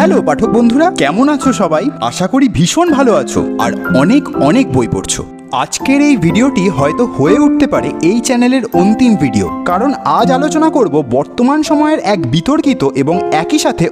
Hello পাঠক বন্ধুরা, কেমন আছো সবাই? আশা করি ভীষণ ভালো আছো আর অনেক অনেক বই পড়ছো। আজকের এই ভিডিওটি হয়তো হয়ে উঠতে পারে এই চ্যানেলের অন্তিম ভিডিও, কারণ আজ আলোচনা করব বর্তমান সময়ের এক বিতর্কিত এবং একই সাথে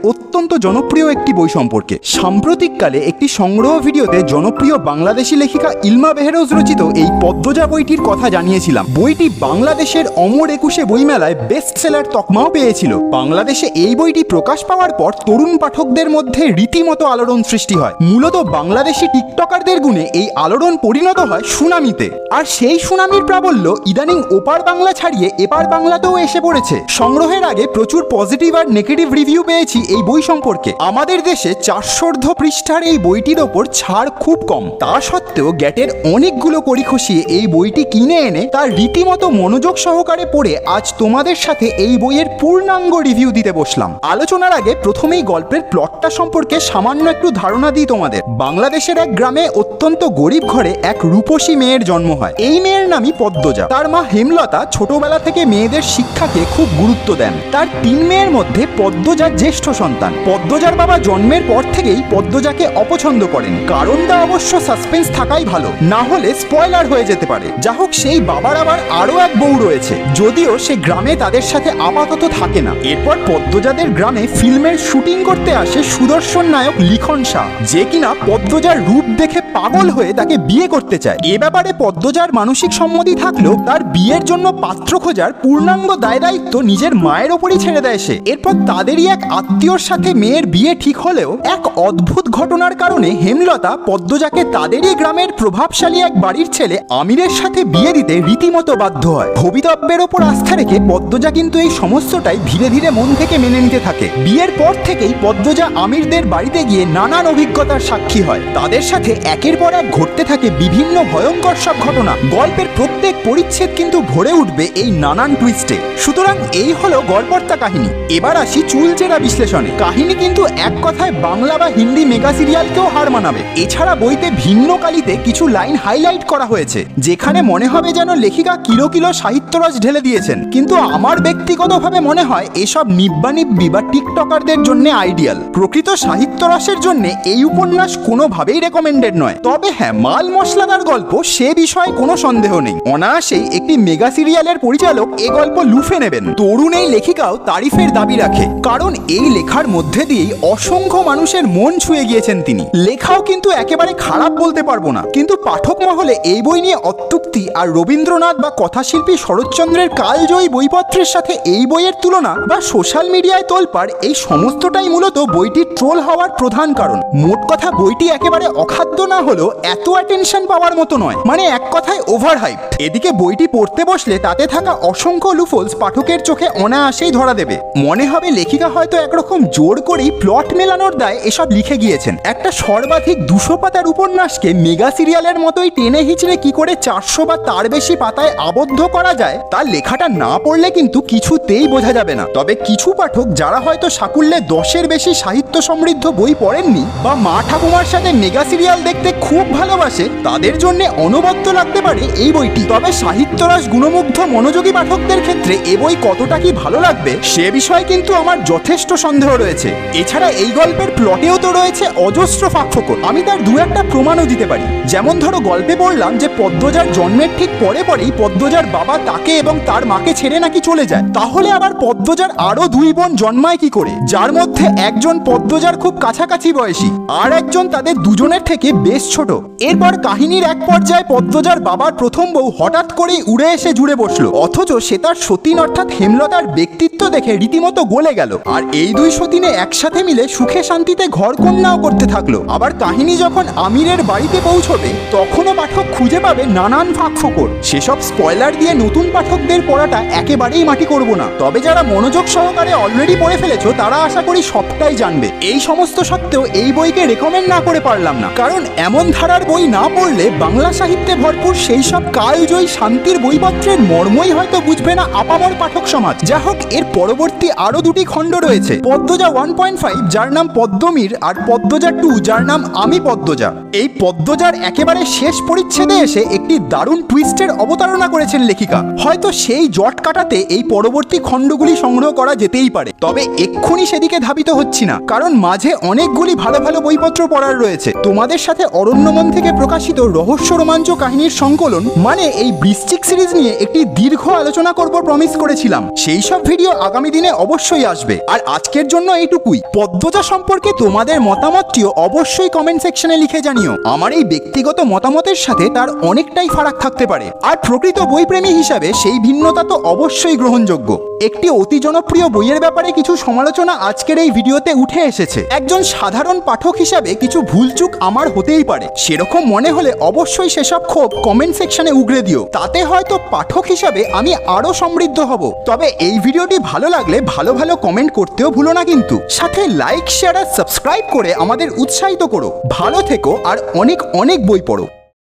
অত্যন্ত জনপ্রিয় একটি বই সম্পর্কে। সাম্প্রতিককালে একটি সংগ্রহ ভিডিওতে জনপ্রিয় বাংলাদেশি লেখিকা ইলমা বেহেরোজ রচিত এই পদ্মজা বইটির কথা জানিয়েছিলাম। বইটি বাংলাদেশের অমর একুশে বইমেলায় বেস্ট সেলার তকমাও পেয়েছিল। বাংলাদেশে এই বইটি প্রকাশ পাওয়ার পর তরুণ পাঠকদের মধ্যে রীতিমতো আলোড়ন সৃষ্টি হয়। মূলত বাংলাদেশি টিকটকারদের গুণে এই আলোড়ন পরিণত হয় সুনামিতে। আর সেই সুনামির প্রাবল্য ইদানিং ওপার বাংলা ছাড়িয়ে এপার বাংলাতেও এসে পড়েছে। সংগ্রহের আগে প্রচুর পজিটিভ আর নেগেটিভ রিভিউ পেয়েছি এই বই সম্পর্কে। আমাদের দেশে চারশোর্ধ পৃষ্ঠার এই বইটির ওপর ছাড় খুব কম। তা সত্ত্বেও গ্যাটের অনেকগুলো কড়ি খসিয়ে এই বইটি কিনে এনে তার রীতিমতো মনোযোগ সহকারে পড়ে আজ তোমাদের সাথে এই বইয়ের পূর্ণাঙ্গ রিভিউ দিতে বসলাম। আলোচনার আগে প্রথমেই গল্পের প্লটটা সম্পর্কে সামান্য একটু ধারণা দিই তোমাদের। বাংলাদেশের এক গ্রামে অত্যন্ত গরিব ঘরে এক রূপসী মেয়ের জন্ম হয়। এই মেয়ের নামই পদ্মজা। তার মা হেমলতা ছোটবেলা থেকে মেয়েদের শিক্ষাকে খুব গুরুত্ব দেন। তার তিন মেয়ের মধ্যে পদ্মজা জ্যেষ্ঠ সন্তান। পদ্মজার বাবা জন্মের পর থেকেই পদ্মজাকে অপছন্দ করেন। কারণটা অবশ্য সাসপেন্স থাকাই ভালো। না হলে স্পয়লার হয়ে যেতে পারে। যা হোক, সেই বাবার আবার আরও এক বউ রয়েছে। যদিও সে গ্রামে তাদের সাথে আপাতত থাকে না। এরপর পদ্মজাদের গ্রামে ফিল্মের শুটিং করতে আসে সুদর্শন নায়ক লিখন শাহ। যে কিনা পদ্মজার রূপ দেখে পাগল হয়ে তাকে বিয়ে করতে চায়। এ ব্যাপারে পদ্মজার মানসিক সম্মতি থাকলেও তার বিয়ের জন্য পাত্র খোঁজার পূর্ণাঙ্গ দায় দায়িত্ব নিজের মায়ের ওপরই ছেড়ে দেয় সে। এরপর তাদেরই এক আত্মীয়র সাথে মেয়ের বিয়ে ঠিক হলেও এক অদ্ভুত ঘটনার কারণে হেমলতা পদ্মজাকে তাদেরই গ্রামের প্রভাবশালী এক বাড়ির ছেলে আমিরের সাথে বিয়ে দিতে রীতিমতো বাধ্য হয়। ভবিতব্যের ওপর আস্থা রেখে পদ্মজা কিন্তু এই সমস্তটাই ধীরে ধীরে মন থেকে মেনে নিতে থাকে। বিয়ের পর থেকেই পদ্মজা আমিরদের বাড়িতে গিয়ে নানান অভিজ্ঞতার সাক্ষী হয়। তাদের সাথে একের পর এক ঘটতে থাকে বিভিন্ন ভয়ঙ্কর সব ঘটনা। গল্পের প্রত্যেক পরিচ্ছেদ কিন্তু ভরে উঠবে এই নানান টুইস্টে সুতরাং এই হলো গড়পর্তা কাহিনী। এবার আসি চুলচেরা বিশ্লেষণে। কাহিনী কিন্তু এক কথায় বাংলা বা হিন্দি মেগা সিরিয়ালকেও হার মানাবে। এছাড়া বইতে ভিন্ন কালিতে কিছু লাইন হাইলাইট করা হয়েছে, যেখানে মনে হবে যেন লেখিকা কিলো কিলো সাহিত্যরস ঢেলে দিয়েছেন। কিন্তু আমার ব্যক্তিগতভাবে মনে হয় এসব নিব্বানিব্বি বা টিকটকারদের জন্য আইডিয়াল। প্রকৃত সাহিত্যরসের জন্য এই উপন্যাস কোনোভাবেই রেকমেন্ডেড নয়। তবে হ্যাঁ মাল মশলাদার গল্প, সে বিষয়ে কোনো সন্দেহ নেই। অনায়াসেই একটি মেগা সিরিয়ালের পরিচালক এ গল্প লুফে নেবেন। তরুণ এই লেখিকাও তারিফের দাবি রাখে। কারণ এই লেখার মধ্যে দিয়েই অসংখ্য মানুষের মন ছুঁয়ে গিয়েছেন তিনি। লেখাও কিন্তু একেবারে খারাপ বলতে পারব না। কিন্তু পাঠক মহলে এই বই নিয়ে অত্যুক্তি আর রবীন্দ্রনাথ বা কথাশিল্পী শরৎচন্দ্রের কালজয়ী বইপত্রের সাথে এই বইয়ের তুলনা বা সোশ্যাল মিডিয়ায় তোলপাড়, এই সমস্তটাই মূলত বইটির ট্রোল হওয়ার প্রধান কারণ। মোট কথা বইটি একেবারে অখাদ্য না হলেও এত অ্যাটেনশন পাওয়ার মতো নয়। মানে এক কথায় ওভার হাইপ এদিকে বইটি পড়তে বসলে তাতে থাকা অসংখ্য লুফলস পাঠকের চোখে অনায়াসেই ধরা দেবে। মনে হবে লেখিকা হয়তো একরকম জোর করেই প্লট মেলানোর দায় এসব লিখে গিয়েছেন। একটা সর্বাধিক দুশো পাতার উপন্যাসকে মেগা সিরিয়ালের মতোই টেনে হিচড়ে কি করে চারশো বা তার বেশি পাতায় আবদ্ধ করা যায় তার লেখাটা না পড়লে কিন্তু কিছুতেই বোঝা যাবে না। তবে কিছু পাঠক যারা হয়তো সাকুল্যে দশের বেশি সাহিত্য সমৃদ্ধ বই পড়েননি বা মা ঠাকুমার সাথে মেগা সিরিয়াল দেখতে খুব ভালোবাসে, তাদের জন্য অনবদ্য লাগতে পারে এই বইটি। তবে সাহিত্যরস গুণমুগ্ধ মনোযোগী পাঠকদের ক্ষেত্রে এ বই কতটা কি ভালো লাগবে সে বিষয়ে কিন্তু আমার যথেষ্ট সন্দেহ রয়েছে। এছাড়া এই গল্পের প্লটেও তো রয়েছে অজস্র ফাঁকফোকর। আমি তার দু একটা প্রমাণও দিতে পারি। যেমন ধরো গল্পে বললাম যে পদ্মজার জন্মের ঠিক পরে পরেই পদ্মজার বাবা তাকে এবং তার মাকে ছেড়ে নাকি চলে যায়। তাহলে আবার পদ্মজার আরও দুই বোন জন্মায় কি করে? যার মধ্যে একজন পদ্মজার খুব কাছাকাছি বয়সী, আর একজন তাদের দুজনের থেকে বেশ ছোট। এরপর কাহিনীর এক পর্যায়ে পদ্মজার বাবার প্রথম বউ হঠাৎ করেই উড়ে এসে জুড়ে বসল। অথচ সে তার সতীন অর্থাৎ হেমলতার ব্যক্তিত্ব দেখে রীতিমতো গলে গেল। আর এই দুই সতীনে একসাথে মিলে সুখে শান্তিতে ঘর কন্যাও করতে থাকল। আবার কাহিনী যখন আমিরের বাড়িতে পৌঁছবে, তখনও পাঠক খুঁজে পাবে নানান ফাঁক ফোকর সেসব স্পয়লার দিয়ে নতুন পাঠকদের পড়াটা একেবারেই মাটি করব না। তবে যারা মনোযোগ সহকারে অলরেডি পড়ে ফেলেছো, তারা আশা করি সবটাই জানবে। এই সমস্ত সত্ত্বেও এই বইকে রেকমেন্ড না করে পারলাম না। কারণ এমন ধারার বই না পড়লে বাংলা সাহিত্যে ভরপুর সেই সব কালজয়ী শান্তির বইপত্রের মর্মই হয়তো বুঝবে না আপামর পাঠক সমাজ। যা হোক, এর পরবর্তী আরও দুটি খণ্ড রয়েছে। পদ্মজা ওয়ান পয়েন্ট ফাইভ যার নাম পদ্মমীর, আর পদ্মজা টু যার নাম আমি পদ্মজা। এই পদ্মজার একেবারে শেষ পরিচ্ছেদে এসে একটি দারুণ টুইস্টের অবতারণা করেছেন লেখিকা। হয়তো সেই জট কাটাতে এই পরবর্তী খণ্ডগুলি সংগ্রহ করা যেতেই পারে। তবে এক্ষুনি সেদিকে ধাবিত হচ্ছি না, কারণ মাঝে অনেকগুলি ভালো ভালো বইপত্র পড়ার রয়েছে। তোমাদের সাথে অরণ্যমন থেকে প্রকাশিত রহস্য রোমাঞ্চ কাহিনীর সংকলন মানে এই বৃশ্চিক সিরিজ নিয়ে একটি দীর্ঘ আলোচনা করব প্রমিস করেছিলাম। সেই সব ভিডিও আগামী দিনে অবশ্যই আসবে। আর আজকের জন্য এইটুকুই। পদ্মজা সম্পর্কে তোমাদের মতামতটিও অবশ্যই কমেন্ট সেকশনে লিখে জানিও। আমার এই ব্যক্তিগত মতামতের সাথে তার অনেকটাই ফারাক থাকতে পারে। আর প্রকৃত বইপ্রেমী হিসাবে সেই ভিন্নতা তো অবশ্যই গ্রহণযোগ্য। একটি অতি জনপ্রিয় বইয়ের ব্যাপারে কিছু সমালোচনা আজকের এই ভিডিওতে উঠে এসেছে। একজন সাধারণ পাঠক হিসাবে কিছু ভুলচুক আমার হতেই পারে। সেরকম মনে হলে অবশ্যই সেসব ক্ষোভ কমেন্ট সেকশনে উগরে দিও। তাতে হয়তো পাঠক হিসাবে আমি আরও সমৃদ্ধ হব। তবে এই ভিডিওটি ভালো লাগলে ভালো ভালো কমেন্ট করতেও ভুলো না কিন্তু। সাথে লাইক শেয়ার আর সাবস্ক্রাইব করে আমাদের উৎসাহিত করো। ভালো থেকো আর অনেক অনেক বই পড়ো।